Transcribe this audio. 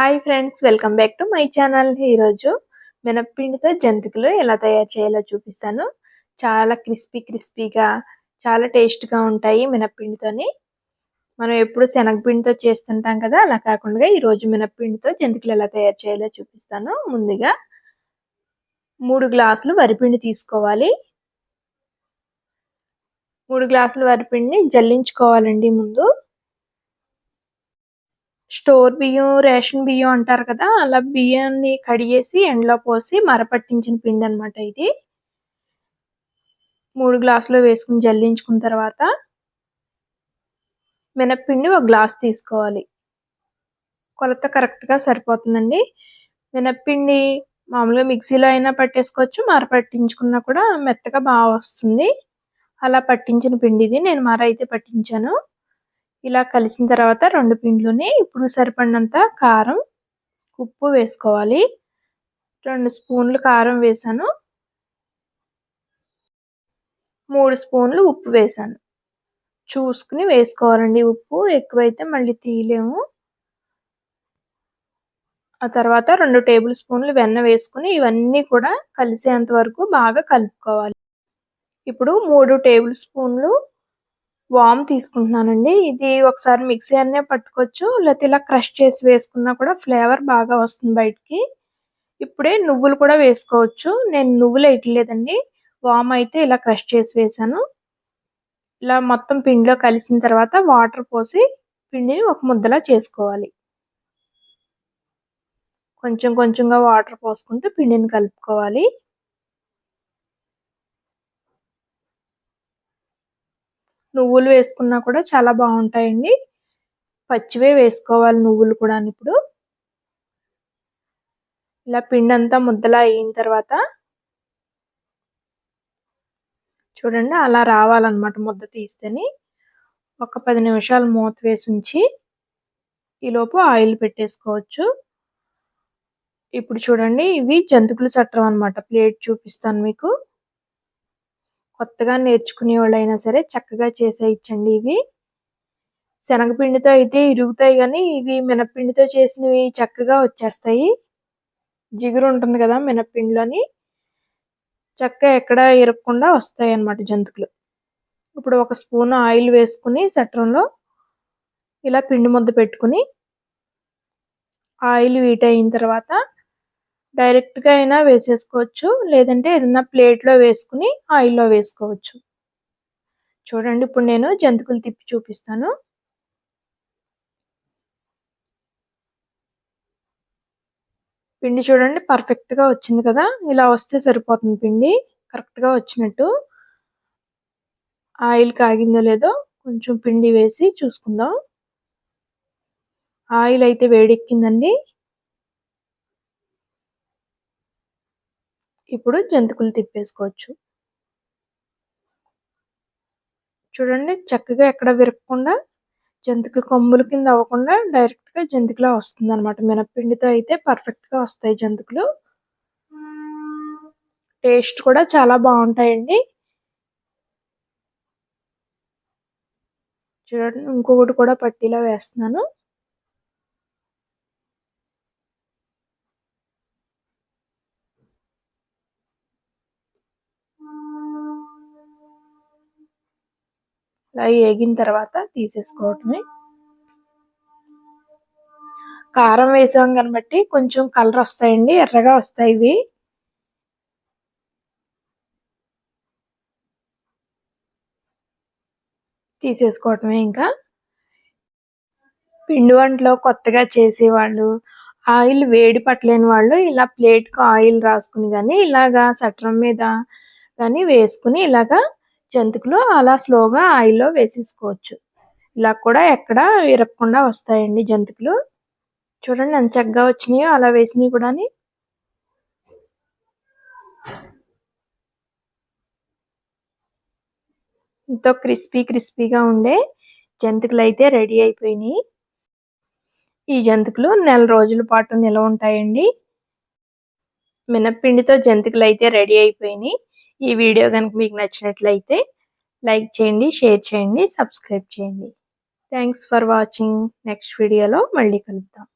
Hi friends welcome back to my channel ఈరోజు మినప్పిండితో జంతికలు ఎలా తయారు చేయాలో చూపిస్తాను. చాలా క్రిస్పీ క్రిస్పీగా చాలా టేస్ట్గా ఉంటాయి మినప్పిండితోని మనం ఎప్పుడు శనగపిండితో చేస్తుంటాం కదా అలా కాకుండా ఈరోజు మినప్పిండితో జంతికలు ఎలా తయారు చేయాలో చూపిస్తాను. ముందుగా మూడు గ్లాసులు వరిపిండి తీసుకోవాలి. మూడు గ్లాసులు వరిపిండిని జల్లించుకోవాలండి ముందు. స్టోర్ బియ్యం రేషన్ బియ్యం అంటారు కదా అలా బియ్యాన్ని కడిగేసి ఎండలో పోసి మరపట్టించిన పిండి అనమాట ఇది. మూడు గ్లాసులు వేసుకుని జల్లించుకున్న తర్వాత మినప్పిండి ఒక గ్లాస్ తీసుకోవాలి. కొలత కరెక్ట్గా సరిపోతుందండి. మినప్పిండి మామూలుగా మిక్సీలో అయినా పట్టేసుకోవచ్చు మర పట్టించుకున్నా కూడా మెత్తగా బాగా వస్తుంది. అలా పట్టించిన పిండి ఇది నేను మర అయితే పట్టించాను. ఇలా కలిసిన తర్వాత రెండు పిండ్లుని ఇప్పుడు సరిపడినంత కారం ఉప్పు వేసుకోవాలి. రెండు స్పూన్లు కారం వేసాను. మూడు స్పూన్లు ఉప్పు వేసాను. చూసుకుని వేసుకోవాలండి ఉప్పు. ఎక్కువైతే మళ్ళీ తీయలేము. ఆ తర్వాత రెండు టేబుల్ స్పూన్లు వెన్న వేసుకుని ఇవన్నీ కూడా కలిసేంత వరకు బాగా కలుపుకోవాలి. ఇప్పుడు మూడు టేబుల్ స్పూన్లు వామ్ తీసుకుంటున్నానండి. ఇది ఒకసారి మిక్సీ అనే పట్టుకోవచ్చు. లేకపోతే ఇలా క్రష్ చేసి వేసుకున్నా కూడా ఫ్లేవర్ బాగా వస్తుంది బయటికి. ఇప్పుడే నువ్వులు కూడా వేసుకోవచ్చు. నేను నువ్వులు వేయట్లేదండి వామ్ అయితే ఇలా క్రష్ చేసి వేసాను. ఇలా మొత్తం పిండిలో కలిసిన తర్వాత వాటర్ పోసి పిండిని ఒక ముద్దలా చేసుకోవాలి. కొంచెం కొంచెంగా వాటర్ పోసుకుంటూ పిండిని కలుపుకోవాలి. నువ్వులు వేసుకున్నా కూడా చాలా బాగుంటాయండి. పచ్చివే వేసుకోవాలి నువ్వులు కూడా ఇప్పుడు. ఇలా పిండి అంతా ముద్దలా అయిన తర్వాత చూడండి అలా రావాలన్నమాట ముద్ద తీస్తేని. ఒక పది నిమిషాలు మూత వేసి ఉంచి ఈలోపు ఆయిల్ పెట్టేసుకోవచ్చు. ఇప్పుడు చూడండి ఇవి జంతుకుల చట్టం అనమాట ప్లేట్ చూపిస్తాను మీకు. కొత్తగా నేర్చుకునే వాళ్ళైనా సరే చక్కగా చేసేయచ్చండి ఇవి. శనగపిండితో అయితే ఇరుగుతాయి కానీ ఇవి మినప్పిండితో చేసినవి చక్కగా వచ్చేస్తాయి. జిగురు ఉంటుంది కదా మినప్పిండిలోని. చక్కగా ఎక్కడ ఇరగకుండా వస్తాయి అన్నమాట జంతుకులు ఇప్పుడు ఒక స్పూన్ ఆయిల్ వేసుకుని సట్రంలో ఇలా పిండి ముద్ద పెట్టుకుని ఆయిల్ వీట్ అయిన తర్వాత డైరెక్ట్గా అయినా వేసేసుకోవచ్చు. లేదంటే ఏదైనా ప్లేట్లో వేసుకుని ఆయిల్లో వేసుకోవచ్చు. చూడండి ఇప్పుడు నేను జంతికలు తిప్పి చూపిస్తాను. పిండి చూడండి పర్ఫెక్ట్గా వచ్చింది కదా? ఇలా వస్తే సరిపోతుంది పిండి. కరెక్ట్గా వచ్చినట్టు. ఆయిల్ కాగిందో లేదో కొంచెం పిండి వేసి చూసుకుందాం. ఆయిల్ అయితే వేడెక్కిందండి. ఇప్పుడు జంతికలు తిప్పేసుకోవచ్చు. చూడండి చక్కగా ఎక్కడ విరగకుండా జంతికలు కొమ్ముల కింద అవ్వకుండా డైరెక్ట్గా జంతికలా వస్తుంది అనమాట మినప్పిండితో అయితే పర్ఫెక్ట్గా వస్తాయి జంతికలు. టేస్ట్ కూడా చాలా బాగుంటాయండి. చూడండి ఇంకొకటి కూడా పట్టీలా వేస్తున్నాను. అవి వేగిన తర్వాత తీసేసుకోవటమే. కారం వేసాం కనబట్టి కొంచెం కలర్ వస్తాయండి ఎర్రగా వస్తాయి ఇవి. తీసేసుకోవటమే ఇంకా. పిండి వంటలో కొత్తగా చేసేవాళ్ళు ఆయిల్ వేడి పట్టలేని వాళ్ళు ఇలా ప్లేట్కి ఆయిల్ రాసుకుని కానీ ఇలాగా సట్రం మీద కానీ వేసుకుని ఇలాగా జంతికలు అలా స్లోగా ఆయిల్లో వేసేసుకోవచ్చు. ఇలా కూడా ఎక్కడ విరగకుండా వస్తాయండి జంతికలు. చూడండి ఎంత చక్కగా వచ్చినాయో అలా వేసినవి కూడా ఎంతో క్రిస్పీ క్రిస్పీగా ఉండే జంతికలు అయితే రెడీ అయిపోయినాయి. ఈ జంతికలు నెల రోజుల పాటు నిల్వ ఉంటాయండి. మినప్పిండితో జంతికలు అయితే రెడీ అయిపోయినాయి. ఈ వీడియో కనుక మీకు నచ్చినట్లయితే లైక్ చేయండి షేర్ చేయండి సబ్స్క్రైబ్ చేయండి. Thanks for watching. నెక్స్ట్ వీడియోలో మళ్ళీ కలుద్దాం.